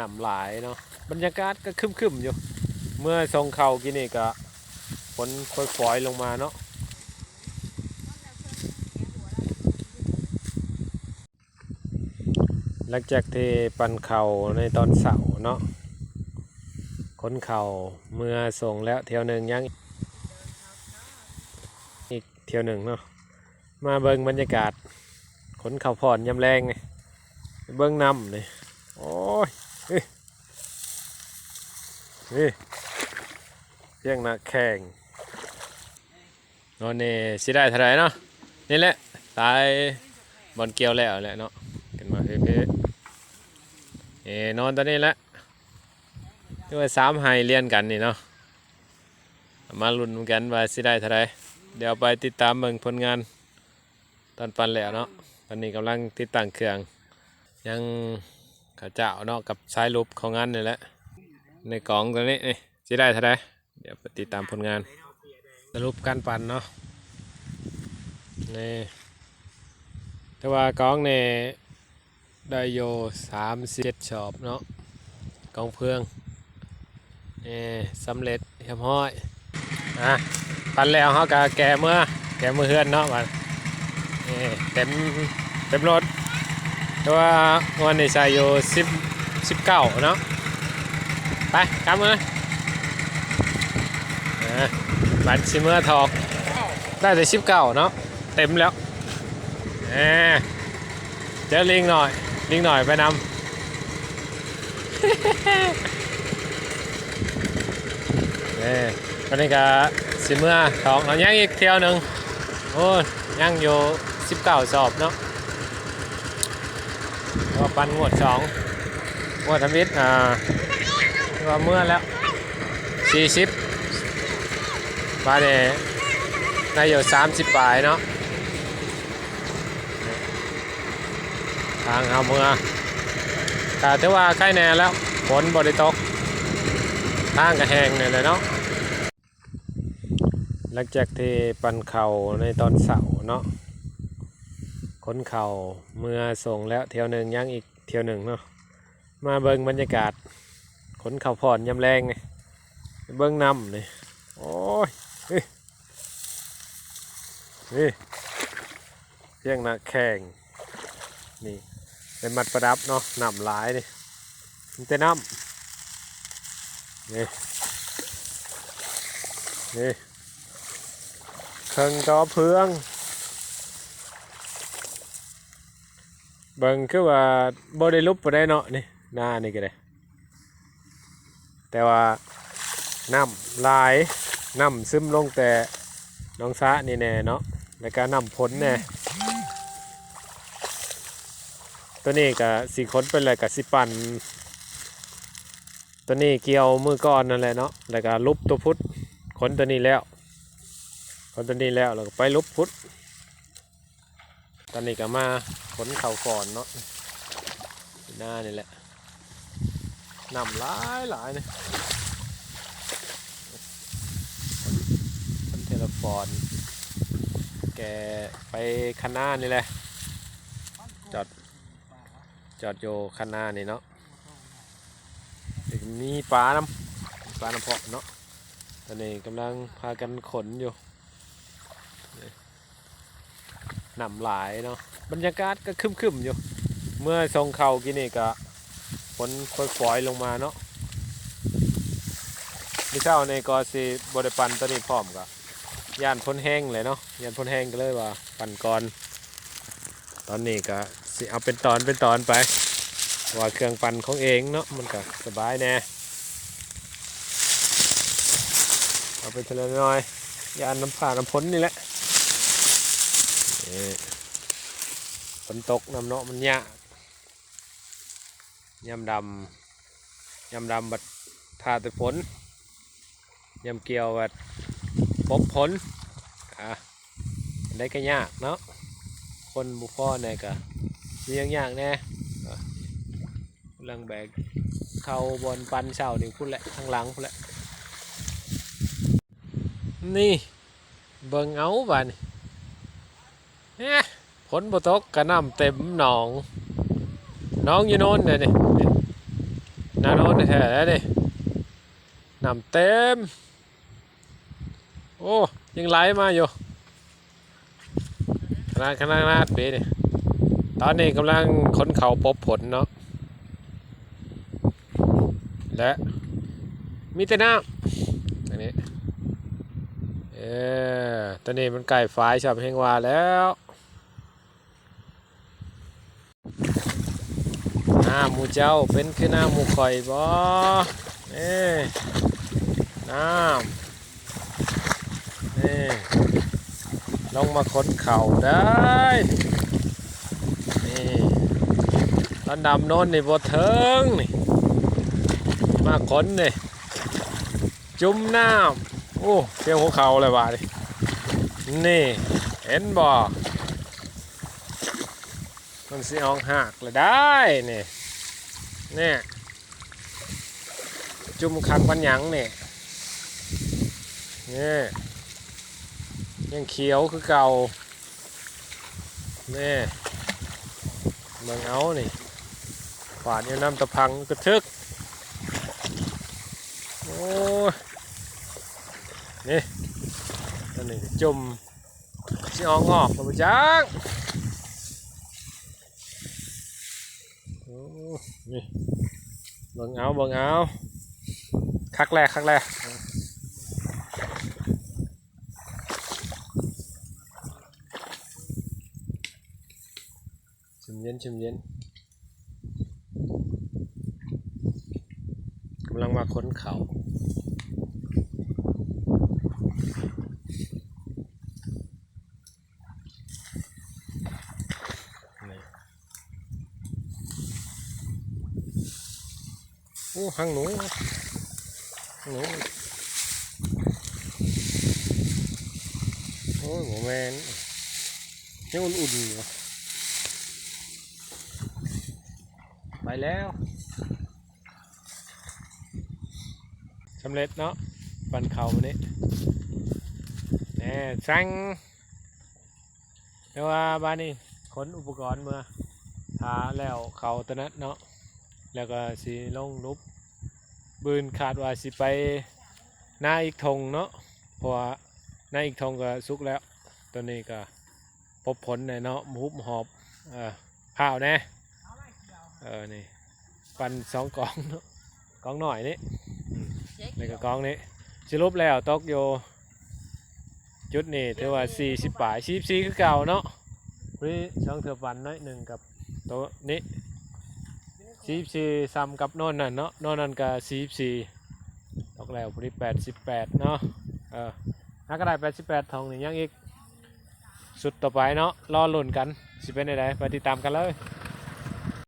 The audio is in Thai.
หนำหลายเนาะบรรยากาศก็คึมๆอยู่ เมื่อทรงเขากินนี่ก็ฝนค่อยฝอยลงมาเนาะหลังจากที่ปันเข่าในตอนเสาร์เนาะขนเข่าเมื่อส่งแล้วเที่ยวหนึ่งยังอีกเที่ยวหนึ่งเนาะมาเบิ่งบรรยากาศขนเข่าผ่อนยำแรงไงเบิ่งนำนี่โอ้ย นี่เพียงนักแข่งนอนนี่สิได้เท่าไรเนาะนี่แหละตายบอลเกี่ยวแล้วแหละเนาะกันมาเพ่ๆเอ๋นอนตอนนี้แหละที่ว่าสามไฮเรียนกันนี่เนาะมาลุ้นกันว่าสิได้เท่าไรเดี๋ยวไปติดตามเบิ่งผลงานตอนปันแล้วเนาะตอนนี้กำลังติดตั้งเครื่องยัง ข้าเจ้าเนาะกับสายลุบของงานนี่แหละในกล่องตัวนี้นี่สิได้เท่าไหรเดี๋ยวติดตามผลงาน สรุปการปั่นเนาะนี่แต่ว่ากล่องเนี่ได้โยสามสิบชอบเนาะกล่องเพื่องนี่สำเร็จเรียบร้อยอะปั่นแล้วเขาก็แกเมื่อแกะมือเฮือนเนาะบัดนี่เต็มเต็มรถ แต่ว่าวันนี้ใส่อยู่สิบสิบเก้าเนาะไปกลับมืออะบัตรซิเมอร์ทอกได้แต่สิบเก้าเนาะเต็มแล้วแหมเจอลิงหน่อยลิงหน่อยไปนำเอ้ตอนนี้ก็สิเมื่อทองเอายังอีกเที่ยวหนึ่งโอ้ยยังอยู่สิบเก้าสอบเนาะ ก็ปันงวดสองงวดทมิตรอ่าก็เมื่อแล้วสี่สิบบาทเนี่ยได้อยู่สามสิบปลายเนาะทางเอาเมื่อแต่ถือว่าใกล้แน่แล้วฝนบริตกทางกระแหงเนี่ยเลยเนาะหลังจากที่ปันเข่าในตอนเสาร์เนาะ ขนเข่าเมื่อส่งแล้วเที่ยวหนึ่งยังอีกเที่ยวหนึ่งเนาะมาเบิ่งบรรยากาศขนเข่าผ่อนยำแรงไงเบิ่งน้ำนี่โอ้ยนี่เพียงหนักแข่งนี่เป็นมัดประดับเนาะนำหลายนี่มันแต่น้ำนี่นี่เครื่องจอเพื่อง เบิ่งคือว่าบ่ได้ลุบบ่ได้เนาะนี่หน้านี่ก็ได้ แต่ว่าน้ำลายน้ำซึมลงแต่น้องซะนี่แน่เนาะแล้วก็น้ำพ้นแน่ตัวนี้ก็สีค้นไปเลยกับสิปันตัวนี้เกี่ยวมือก้อนนั่นแหละเนาะแล้วก็ลุบตัวพุทธค้นตัวนี้แล้วค้นตัวนี้แล้วแล้วก็ไปลุบพุทธ ตอนนี้ก็มาขนเข่าก่อนเนาะหน้านี่แหละนำหลายหลายเนี่ยคนเทเลฟอน แกไปคันหน้านี่แหละ จอด จอดโยคันหน้านี่เนาะเดี๋ยวมีปลาน้ำปลาน้ำเพาะเนาะตอนนี้กำลังพากันขนอยู่ ห นำหลายเนาะบรรยากาศก็คึมๆอยู่ เมื่อทรงเขากินนี่ก็ฝนค่อยฝอยลงมาเนาะไม่เช้าในก็สิบริปันตัวนี้พร้อมกับย่านพ้นแห้งเลยเนาะย่านพ้นแห้งก็เลยว่าปั่นก่อน ตอนนี้ก็สิเอาเป็นตอนเป็นตอนไป ว่าเครื่องปั่นของเองเนาะมันก็สบายแน่เอาไปทีลน้อยย่านน้ำผ่าน้ำพ้นนี่แหละ ฝนตกน้ำเนาะมันยากยำดำยำดำบัดทาแต่ฝนยำเกี่ยวบัดพบผลอะได้ก็ยากเนาะคนบุพ่อเนี่ยก็มียังยากแน่กำลังแบกเข้าบนปันเสานี่พุ่นแหละข้างหลังพุ่นแหละนี่เบิ่งเอาบ้านี่ เนี่ยฝนบ่ตกกระน้ำเต็มหนอง น้องอยู่โน่นเลยนี่นี่นาโนนแท้ๆแล้วดิน้ำเต็ม โอ้ยังไหลมาอยู่ขนาดขนาดนาดปีนี่ตอนนี้กำลังค้นเขาพบผลเนาะและมีแต่น้ำอันนี้เออตอนนี้มันใกล้ายชอบเฮงวาแล้ว น้าหมูเจ้าเป็นคือหน้าหมูข่อยบ่เอ้น้ำนี่ลงมาค้นเข่าได้นี่ตอนดำโน้นนี่บ่เทิงนี่มาค้นนี่จุ่มน้ำโอ้เพียงหัวเข่าเลยว่ะนี่นี่เห็นบ่มันสิอองหักเลยได้นี่ เนี่ยจุ่มคักปันหยังเนี่ยนี่ยังเขียวคือเก่านี่เมืองเอานี่ฝาดอยู่น้ำตะพังกระทึก โอ้ยนี่ตัวนี้จุ่มชิอองออกมาจังโอ้ นี่เบิ่งเอาเบิ่งเอาคักแรกคักแรกชิมเย็นชิมเย็นกำลังมาค้นเขา อ้หังหนูหนูโอ้ยหมูแมนยังอุ่นๆอยู่ไปแล้วสำเร็จเนาะปันเขาวันนี้แน่สั่งแต่ว่าบ้านนี้ขนอุปกรณ์มาทาแล้วเขาตะนัดเนาะแล้วก็สีลงลุบ บืนขาดว่าสิไปหน้าอีกทงเนาะเพราะว่าหน้าอีกทงก็สุกแล้วตัวนี้ก็พบผลในเนาะมุบหอบเอ่อข้าวแน่เออนี่ปันสองกองเนาะกองหน่อยนี่นี่ก็กองนี้สรุปแล้วตกอยู่จุดนี้ถือว่า40ป่าย44คือเก่าเนาะนี่ช่องเถือปันน้อยหนึ่งกับต๊ะนี้ สีสี่ซ้ำกับโน่นนั่นเนาะโน่นนั่นกับสีสี่ตกแล้วพอดีแปดสิบแปดเนาะเออนักกระไดแปดสิบแปดทองหนึ่งยังอีก สุดต่อไปเนาะรอหลุ่นกัน สิเป็นไรไปติดตามกันเลย